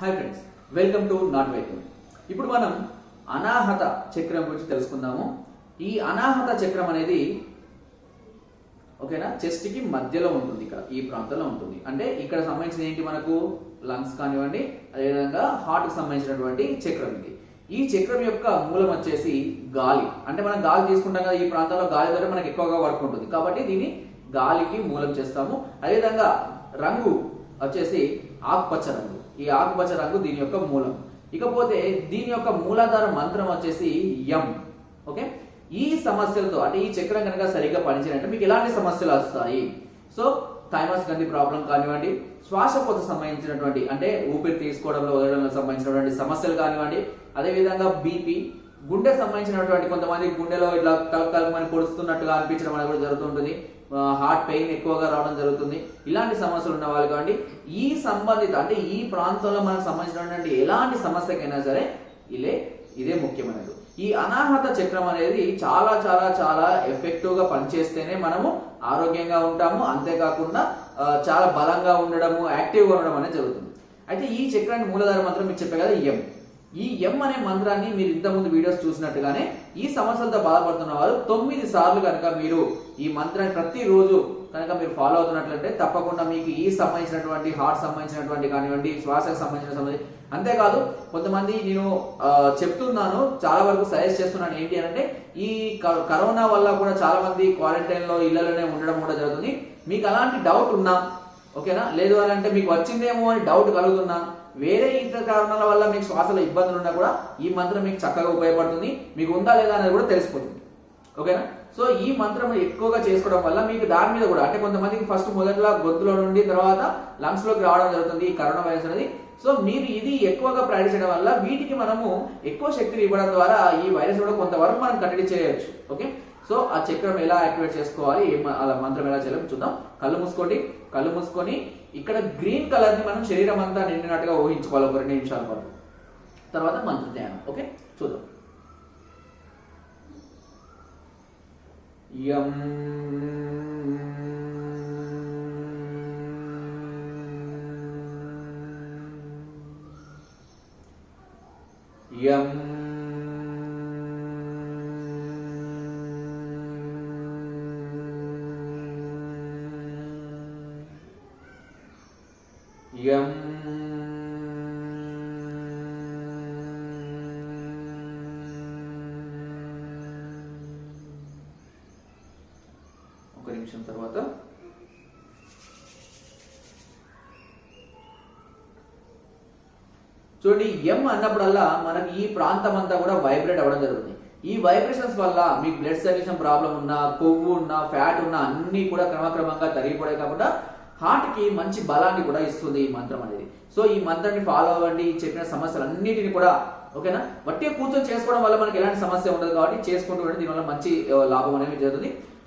Hi friends welcome to not welcome ఇప్పుడు మనం అనాహత చక్రం గురించి తెలుసుకుందాము. ఈ అనాహత చక్రం అనేది ఓకేనా? చెస్ట్కి మధ్యలో ఉంటుంది ఇక్కడ ఈ ప్రాంతంలో ఉంటుంది. అంటే ఇక్కడ సంబంధించిన ఏంటి మనకు? లంగ్స్ కానివ్వండి అదేవిధంగా హార్ట్కి సంబంధించినటువంటి చక్రం ఇది. ఈ చక్రం యొక్క మూలం వచ్చేసి గాలి. అంటే మనం గాలి తీసుకుంటాం కదా ఈ ప్రాంతంలో గాలి ద్వారా మనకి ఎక్కువగా వర్క్ ఉంటుంది. కాబట్టి దీన్ని గాలికి మూలం చేస్తాము. అదేవిధంగా రంగు వచ్చేసి ఆకుపచ్చ రంగు. ఈ ఆకుపచ్చ రంగు దీని యొక్క మూలం. ఇకపోతే దీని యొక్క మూలాధార మంత్రం వచ్చేసి యం. ఓకే? ఈ సమస్యలతో అంటే ఈ చక్రం కనుక సరిగ్గా పనిచేయాలంటే మీకు ఎలాంటి సమస్యలు వస్తాయి? సో థైమస్ గంది ప్రాబ్లం కానివ్వండి శ్వాసకోత సంబంధించినటువంటి అంటే ఊపిరి తీసుకోవడంలో వదలడంలో సంబంధించినటువంటి సమస్యలు కానివ్వండి అదేవిధంగా బీపీ గుండె సంబంధించినటువంటి కొంతమంది గుండెలో ఇట్లా కల్ తలకమని పొడుస్తున్నట్టుగా అనిపించడం అనేది కూడా జరుగుతుంటుంది. హార్ట్ పెయిన్ ఎక్కువగా రావడం జరుగుతుంది. ఇలాంటి సమస్యలు ఉన్న వాళ్ళు కావండి ఈ సంబంధిత అంటే ఈ ప్రాంతంలో మనకు సంబంధించినటువంటి ఎలాంటి సమస్యకైనా సరే ఇదే ఇదే ముఖ్యమైనది. ఈ అనాహత చక్రం అనేది చాలా చాలా చాలా ఎఫెక్టివ్గా పనిచేస్తేనే మనము ఆరోగ్యంగా ఉంటాము. అంతేకాకుండా చాలా బలంగా ఉండడము యాక్టివ్గా ఉండడం అనేది జరుగుతుంది. అయితే ఈ చక్రాన్ని మూలధార మంత్రం మీకు చెప్పే కదా ఎం ఈ ఎం అనే మంత్రాన్ని మీరు ఇంతకుముందు వీడియోస్ చూసినట్టుగానే ఈ సమస్యలతో బాధపడుతున్న వారు తొమ్మిది సార్లు కనుక మీరు ఈ మంత్రాన్ని ప్రతిరోజు కనుక మీరు ఫాలో అవుతున్నట్లయితే తప్పకుండా మీకు ఈ సంబంధించినటువంటి హార్ట్ సంబంధించినటువంటి కానివ్వండి శ్వాసకు సంబంధించిన సంబంధించి అంతేకాదు కొంతమంది నేను చెప్తున్నాను చాలా వరకు సజెస్ట్ చేస్తున్నాను ఏంటి అంటే ఈ కరోనా వల్ల కూడా చాలా మంది క్వారంటైన్లో ఇళ్ళలోనే ఉండడం కూడా జరుగుతుంది. మీకు అలాంటి డౌట్ ఉన్నా ఓకేనా? లేదు అని అంటే మీకు వచ్చిందేమో అని డౌట్ కలుగుతున్నా. వేరే ఇతర కారణాల వల్ల మీకు శ్వాసలో ఇబ్బందులు ఉన్నా కూడా ఈ మంత్రం మీకు చక్కగా ఉపయోగపడుతుంది. మీకు ఉందా లేదా అనేది కూడా తెలిసిపోతుంది. ఓకేనా? సో ఈ మంత్రం ఎక్కువగా చేసుకోవడం వల్ల మీకు దాని మీద కూడా అంటే కొంతమందికి ఫస్ట్ మొదట్లో గొంతులో నుండి తర్వాత లంగ్స్లోకి రావడం జరుగుతుంది. ఈ కరోనా వైరస్ అనేది సో మీరు ఇది ఎక్కువగా ప్రాక్టీస్ చేయడం వల్ల వీటికి మనము ఎక్కువ శక్తిని ఇవ్వడం ద్వారా ఈ వైరస్ కూడా కొంతవరకు మనం కట్టడి చేయొచ్చు. ఓకే? సో ఆ చక్రం ఎలా యాక్టివేట్ చేసుకోవాలి? అలా మంత్రం ఎలా చేయాలి చూద్దాం. కళ్ళు మూసుకోండి. కళ్ళు మూసుకొని ఇక్కడ గ్రీన్ కలర్ని మనం శరీరం అంతా నిండినట్టుగా ఊహించుకోవాలి. ఒక రెండు నిమిషాల పాటు. తర్వాత మంత్ర ధ్యానం. ఓకే? చూద్దాం. యం యం యం ఒక నిమిషం తర్వాత చూడండి ఎం అన్నప్పుడల్లా మనకి ఈ ప్రాంతం అంతా కూడా వైబ్రేట్ అవ్వడం జరుగుతుంది. ఈ వైబ్రేషన్స్ వల్ల మీకు బ్లడ్ సర్క్యులేషన్ ప్రాబ్లం ఉన్నా కొవ్వు ఉన్నా ఫ్యాట్ ఉన్నా అన్ని కూడా క్రమక్రమంగా తరిగిపోయాయి కాబట్టి హార్ట్కి మంచి బలాన్ని కూడా ఇస్తుంది ఈ మంత్రం అనేది. సో ఈ మంత్రాన్ని ఫాలో అవ్వండి చెప్పిన సమస్యలు అన్నిటిని కూడా ఓకేనా వట్టి కూర్చొని చేసుకోవడం వల్ల మనకి ఎలాంటి సమస్య ఉండదు కాబట్టి చేసుకుంటూ ఉంటే దీనివల్ల మంచి లాభం అనేది జరుగుతుంది.